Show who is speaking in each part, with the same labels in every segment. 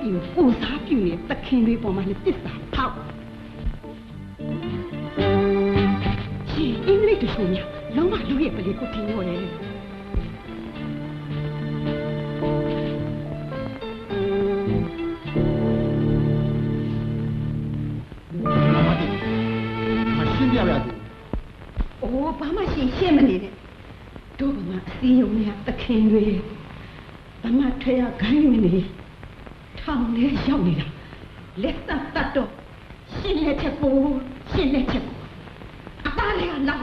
Speaker 1: ပြည်ကိုကိုစားပြုနေတဲ့သခင်တွေပေါ်မှာလည်းတစ္ဆာဖောက်ရှင်အင်္ဂလိပ်တချို့များလုံးဝလူရဲ့ပလီကိုတင်ရောလေ
Speaker 2: မတိမရှင်းပြပြသေး။
Speaker 1: အိုးဘာမှရှင်ရှင်းမနေနဲ့။တို့ကမှအစည်းအရုံးများသခင်တွေဘာမှထွေရခိုင်းမနေ ထောင်ထဲရောက်နေတာလက်သက်တတ်တော့ရှင်းလက်ချက်ကိုရှင်းလက်ချက်ကိုအသားလေးကလာ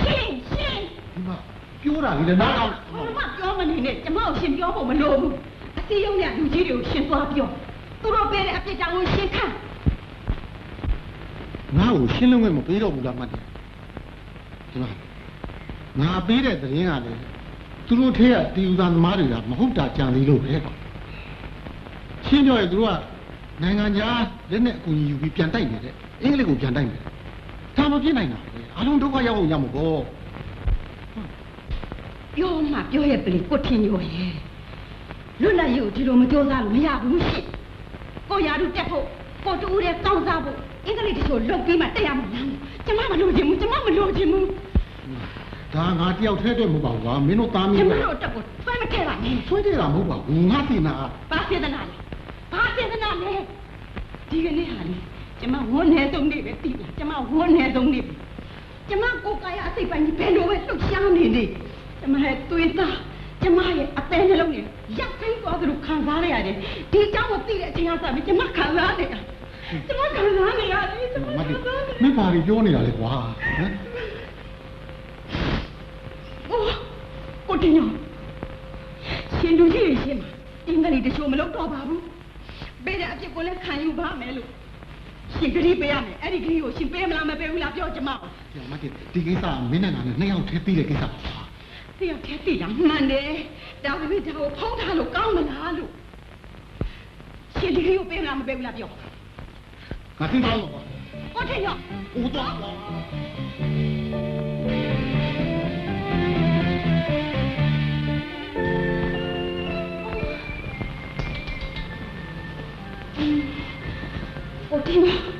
Speaker 1: ရှင်းရှင်း
Speaker 2: ဒီမှာပြောတာလေနားအောင်
Speaker 1: ဘာမှပြောမနေနဲ့ကျမကိုရှင်ပြောဖို့မလိုဘူးအစည်းအရုံးများလူကြီးတွေကိုရှင်သွားပြောသူတို့ပေးတဲ့အပြစ်တောင်ကိုရှင်ခံ
Speaker 2: ငါ့ကိုရှင်းလုံးဝမပေးတော့ဘူးလားမတ်တယ်ဒီမှာငါပေးတဲ့သတင်းကလည်းသူတို့ထဲကတီယူသားသမားတွေကမဟုတ်တာကြံသေးလို့ပဲကွာ ရှင်းပြောရင်သူတို့ကနိုင်ငံခြားလက်နဲ့အကူအညီယူပြီးပြန်တိုက်နေတဲ့အင်္ဂလိပ်ကိုပြန်တိုက်နေတယ်ဒါမဖြစ်နိုင်တာပဲအလုံးဒုက္ခရောက်အောင်ရမှာပေါ့
Speaker 1: ပြောမှပြောရဲ့ပလီကိုထင်ရောရဲ့လွတ်လပ်ရေးကိုဒီလိုမကြိုးစားလို့မရဘူးရှင်ကိုရာတို့တက်ဖို့ကိုတူဦးတဲ့ကောင်းစားဖို့အင်္ဂလိပ်တချို့လုတ်ပြီးမှတက်ရမှာလားကျမမလို့ခြင်းဘူးကျမမလို့ခြင်းဘူး
Speaker 2: ဒါငါတယောက်တည်းအတွက်မဟုတ်ပါဘူးကွာမင်းတို့သားမ
Speaker 1: ကျ
Speaker 2: င်း
Speaker 1: မ
Speaker 2: တို့
Speaker 1: တို့တက်ဖို့ဆွဲမခဲ့ပါနဲ့
Speaker 2: ဆွဲတယ်တာမဟုတ်ပါဘူးငါသိနာ
Speaker 1: ဘာစေတနာလဲဘာစေတနာလဲ ဒီကနေ့ဟာလေကျမဝန်းနေဆုံးနေပဲတည်လားကျမဝန်းနေဆုံးနေပြီကျမကိုယ်ကာယအစိတ်ပိုင်းကြီးဘယ်လိုပဲလှုပ်ရှားနေနေကျမရဲ့သွေးသားကျမရဲ့အသေးနှလုံးနဲ့ရက်ခိုင်းသွားသလိုခံစားရရတယ်ဒီအကြောင်းကိုသိတဲ့အချိန်ကစပြီးကျမခံစားနေတာကျမခံစားနေရတယ်ကျမ
Speaker 2: မတ်
Speaker 1: ခံ
Speaker 2: တယ်
Speaker 1: စားနေ
Speaker 2: မင်းပါပြီးပြောနေတာလေကွာဟမ်
Speaker 1: အိုးကိုတင်ရောရှင်လူကြီးရှင်မအင်္ဂလိပ်တချို့မလုပ်တော့ပါဘူး ပေးတဲ့အဖြစ်ကိုလည်းခံယူပါမယ်လို့ရှင်ဂရီပေးရမယ်အဲ့ဒီဂရီကိုရှင်ပေးမလားမပေးဘူးလားပြောကျမကို
Speaker 2: ပြောမတ်တယ်ဒီကိစ္စကမင်းနဲ့ငါနဲ့နှစ်ယောက်တည်းပြီးတဲ့ကိစ္စပါ
Speaker 1: တယောက်တည်းသိတာမှန်တယ်ဒါပေမဲ့ဒါကိုဖုံးထားလို့ကောင်းမလားလို့ရှင်ဒီဂရီကိုပေးမလားမပေးဘူးလားပြော
Speaker 2: ငါသိပါလို့ကွာ
Speaker 1: ကိုတင်ရော
Speaker 2: ဦးတော့ကွာ
Speaker 1: नहीं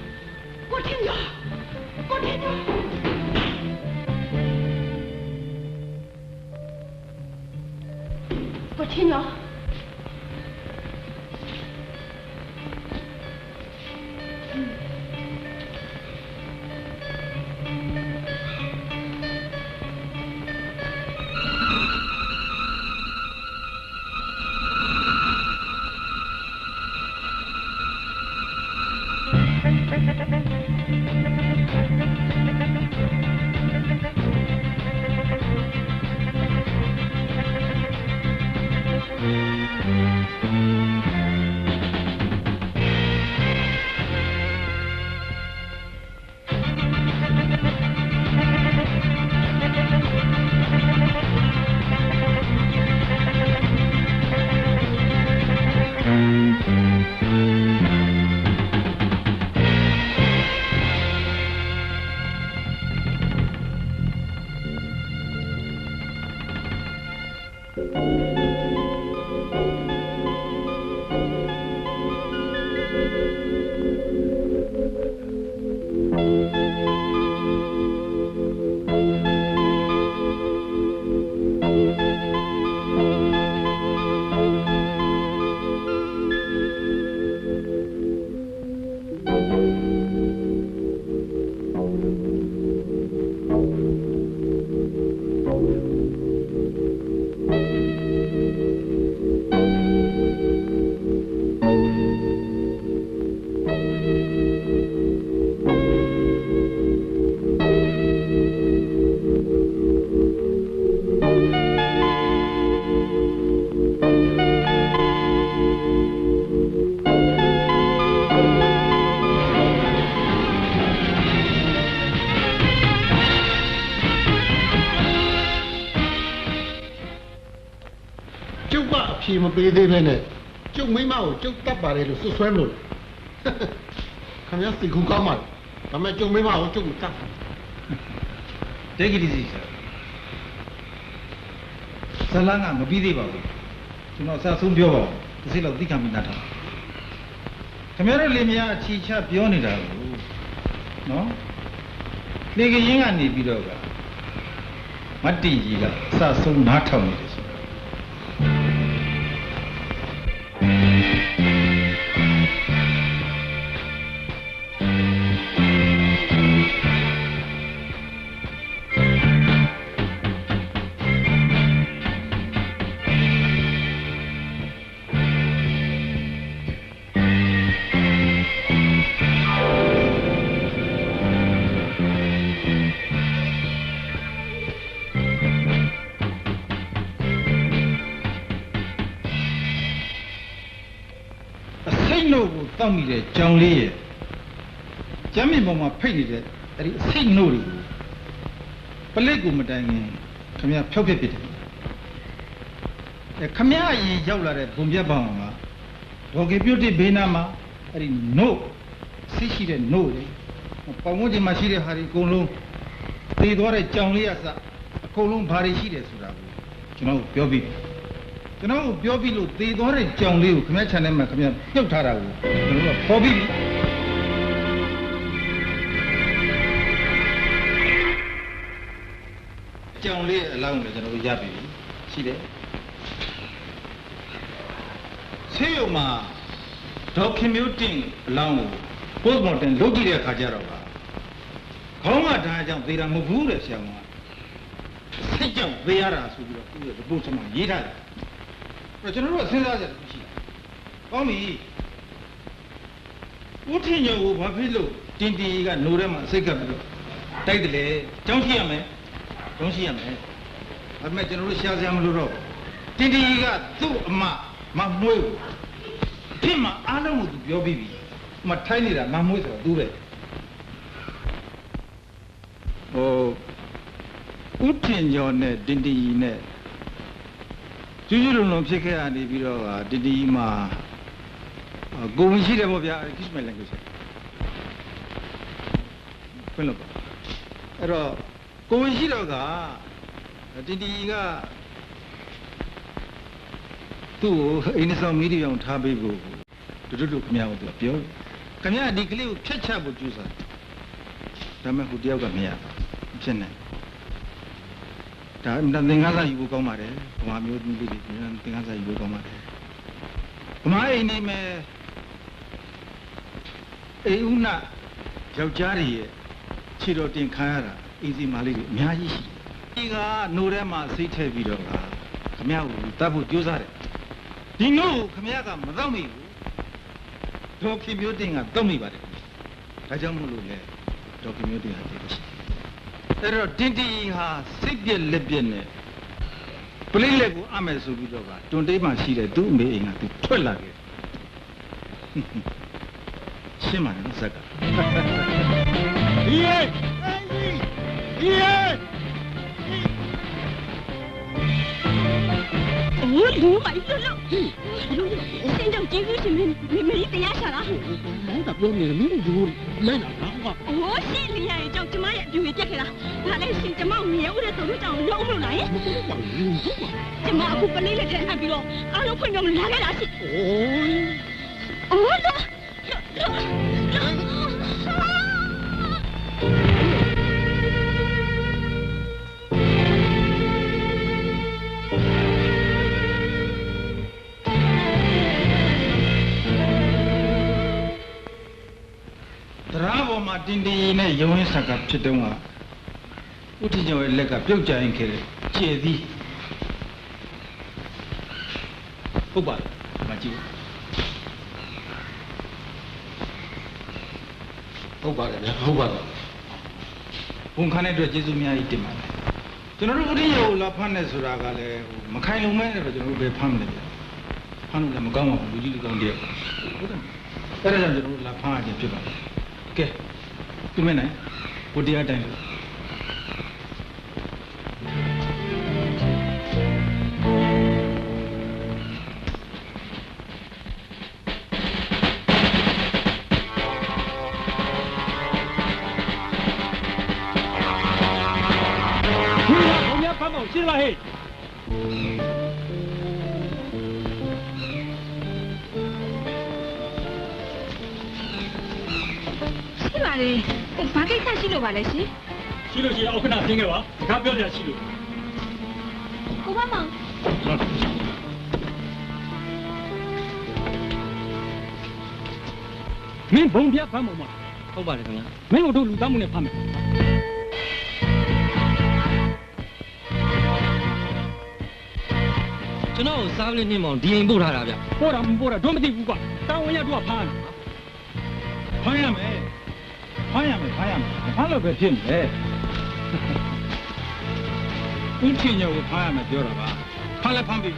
Speaker 1: ကျု
Speaker 2: ပ်ကအဖြေမပေးသေးပဲနဲ့ကျုပ်မိမကိုကျုပ်တတ်ပါတယ်လို့ဆွဆွဲမလို့ခင်ဗျားစိတ်ကူးကောင်းပါလားဒါပေမဲ့ကျုပ်မိမကိုကျုပ်မတတ်ဘူး
Speaker 3: တေဂရီစီဆရာဇလန်းကမပြီးသေးပါဘူးကျွန်တော်ဆက်ဆုံးပြောပါဦးတစ်စိလောက်သိခံပြီးနားထားခင်ဗျားတို့လင်မယားအချီချပြောနေတာကိုနော်လေကရင်ကနေပြီးတော့ကမတ်တီကြီးကအစဆုံးနားထောင်နေတယ် အ တ်နှုတ်ကိုတောက်မိတဲ့ကြောင်လေးရဲ့ကျမ်းမြင့်ပေါ်မှာဖိတ်နေတဲ့အဲ့ဒီအစိတ်နှုတ်တွေကိုပလက်ကိုမတိုင်ခင်ခမရဖျောက်ပြစ်ပစ်တယ်အဲခမရအရင်ရောက်လာတဲ့ဘုံပြတ်ပေါင်းကဒေါ်ကေပြုတ်တိဘေးနာမှာအဲ့ဒီနှုတ်ဆိရှိတဲ့နှုတ်လေပေါင်ဝန်းကျင်မှာရှိတဲ့ဟာဒီအကုန်လုံးသေသွားတဲ့ကြောင်လေးရစအကုန်လုံးဘာတွေရှိတယ်ဆိုတာကိုကျွန်တော်တို့ပြောပြီး ကျွန်တော်တို့ပြောပြီးလို့သေသွားတဲ့ကြောင်လေးကိုခမည်း channel မှာခမည်းပြုတ်ထားတာကိုကျွန်တော်တို့ကပေါ်ပြီးပြီကြောင်လေးအလောင်းကိုကျွန်တော်တို့ရပြီရှိတယ်ဆေးရုံမှာဒေါက်ခင်မျိုးတင်အလောင်းကို postmortem လုပ်ကြည့်တဲ့အခါကျတော့ကခေါင်းကဒါအကြောင်းသေတာမဟုတ်ဘူးတဲ့ဆရာမကစိတ်ကြောင့်သေရတာဆိုပြီးတော့သူ့ရဲ့ report မှာရေးထားတယ်အဲ့တော့ ကျွန်တော်တို့ကစဉ်းစားကြတယ်ရှိတယ်။ကောင်းပြီ။ဦးထင်ညိုကိုဘာဖြစ်လို့တင်တီကနိုထဲမှာစိတ်ကပ်ပြီးတော့တိုက်တယ်လေ။ကြောင်းရှိရမယ်။ကြောင်းရှိရမယ်။ဒါပေမဲ့ကျွန်တော်တို့ရှားစရာမလိုတော့ဘူး။တင်တီကသူ့အမမမွေးဘူး။ဖြစ်မှာအားလုံးကိုသူပြောပြီးပြီ။မထိုင်းနေတာမမွေးဆိုတော့သူပဲ။ဟိုဦးထင်ညိုနဲ့တင်တီနဲ့ ကျွကျွလုံလုံဖြစ်ခဲ့ရနေပြီးတော့ကတတီမှာအာကိုဝင်ရှိတယ်ပေါ့ဗျာ kiss my language ဖွင့်လို့ပါအဲ့တော့ကိုဝင်ရှိတော့ကတတီကသူ့ကိုအိန္ဒိဆောင်မီဒီယာအောင်ထားပေးဖို့တူတူတူခင်ဗျားကိုသူပြောခင်ဗျားဒီကလေးကိုဖြတ်ချဖို့ကြိုးစားဒါပေမဲ့ဟိုတယောက်ကမရဘူးဖြစ်နေ ဒါအမှန်သင်္ကန်းစာယူဖို့ကောင်းပါတယ်ဗမာမျိုးသမီးလေးတွေသင်္ကန်းစာယူဖို့ကောင်းပါတယ်ဗမာအိမ်နေမဲ့အေဦးနာယောက်ျားတွေရဲ့ခြေတော်တင်ခံရတာအင်းစီမာလေးတွေအများကြီးရှိတယ်ဒီကနိုထဲမှာစိတ်ထည့်ပြီးတော့ကခမရကိုတတ်ဖို့ကြိုးစားတယ်ဒီနို့ကိုခမရကမတော့မိဘူးဒေါက်ခင်မျိုးတင်ကတော့မိပါတယ်ဒါကြောင့်မို့လို့လေဒေါက်ခင်မျိုးတင်ကတည်ရှိတယ် အဲ့တော့တင်းတီဟာစိတ်ပြက်လက်ပြက်နဲ့ပလိလက်ကိုအမယ်ဆိုပြီးတော့ကတွန်တေးမှရှိတဲ့သူ့အမေအိမ်ကသူထွက်လာခဲ့ရှင်းပါနဲ့နော်ဇက်က
Speaker 2: ဒီရဲ့ဒီရဲ့
Speaker 1: ဘူးဘူးမိုက်စလို့လူစိတ်တော့ကြည့်ကြည့်မင်းမင်းတ
Speaker 2: ရားချလားဘာသာပြောနေလဲမင်းတို့ဘူးလဲနော်ကွာ
Speaker 1: အိုးရှင့်လျာရဲ့ကြောင့်ကျမရဲ့အပြူကြီးပြက်ခဲ့တာဒါလည်းရှင်ကျမကို
Speaker 2: မြေဦးတဲ့သူတို့
Speaker 1: ကြောင့်လုံးမလို့လားကျမအခုပလေးလက်ထဲအပ်ပြီး
Speaker 2: တော့အားလုံး
Speaker 1: ဖွင့်တော့လာခဲ့
Speaker 3: တာရှိအိုး
Speaker 1: အိုးတော့
Speaker 3: မှာတင်းတင်းနဲ့ရုံရင်းဆက်ကဖြစ်တုန်းကဥထီကျော်ရဲ့လက်ကပြုတ်ကြရင်ခဲ့တယ်ကျေသည်ဟုတ်ပါလားမကြည့်
Speaker 2: ဟုတ်ပါတယ်ဗျာဟုတ်ပါတယ်
Speaker 3: ဝန်ခံတဲ့အတွက်ကျေးဇူးအများကြီးတင်ပါတယ်ကျွန်တော်တို့ဥထီကျော်ကိုလာဖမ်းနေဆိုတာကလည်းဟိုမခိုင်လုံမဲနဲ့တော့ကျွန်တော်တို့ပဲဖမ်းမယ်ဗျာဖမ်းလို့လည်းမကောင်းပါဘူးလူကြီးလူကောင်းတယောက်ဟုတ်တယ်အဲ့ဒါကြောင့်ကျွန်တော်တို့လာဖမ်းရခြင်းဖြစ်ပါတယ်ကဲ ပြမနိုင်ဘု
Speaker 4: ဘာကိစ္စရှိလို့ပါလဲရှင်
Speaker 5: ရှိလို့ရှိရင်အောက်ခဏပြင်ခဲ့ပါတခါပြောကြရှိလို့
Speaker 4: ကိုမမောင်
Speaker 5: မင်းဘုံပြဖမ်းမမ
Speaker 6: ဟုတ်ပါတယ်ခင်ဗျာ
Speaker 5: မင်းတို့လူသားမှုနဲ့ဖမ်းမယ်
Speaker 6: ကျွန်တော်စားပလင်းနှင်းမောင်ဒီအိမ်ပို့ထားတာဗျ
Speaker 5: ပို့တာမပို့တာတို့မသိဘူးကွာတာဝန်ရတို့ကဖမ်းရမယ်
Speaker 3: ဖမ်းရမယ် ဖမ်းရမယ်ဖမ်းရမယ်ဖမ်းလို့ပဲဖြစ်နေဦးထင်ညကိုဖမ်းရမယ်ပြောတာပါဖမ်းလဲဖမ်းပြီ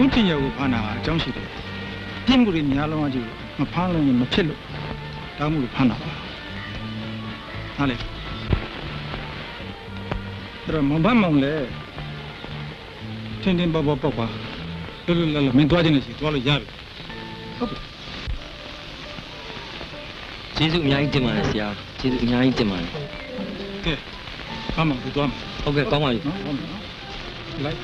Speaker 3: ဦးထင်ညကိုဖမ်းတာအကြောင်းရှိတယ်ပြင်းမှုတွေများလုံးအကြည့်မဖမ်းလို့ရင်မဖြစ်လို့တောင်းမှုလို့ဖမ်းတာပါဟာလေအဲ့တော့မဘမောင်လေထင်းထင်းပေါက်ပေါက်ပေါက်ပါ လွတ်လွတ်လပ်လပ်မင်းသွားခြင်းနဲ့ရှိသွားလို့ရပြီဟုတ်ပြီ
Speaker 6: ကျေးဇူးအများကြီးတင်ပါတယ်ဆရာကျေးဇူးအများကြီးတင်ပါတယ်
Speaker 3: ကဲအမှန်ကိုသွားမယ်
Speaker 6: ဟုတ်ကဲ့ကောင်းပါပြီ
Speaker 3: နော်ဟုတ်မယ်နော်လိုက်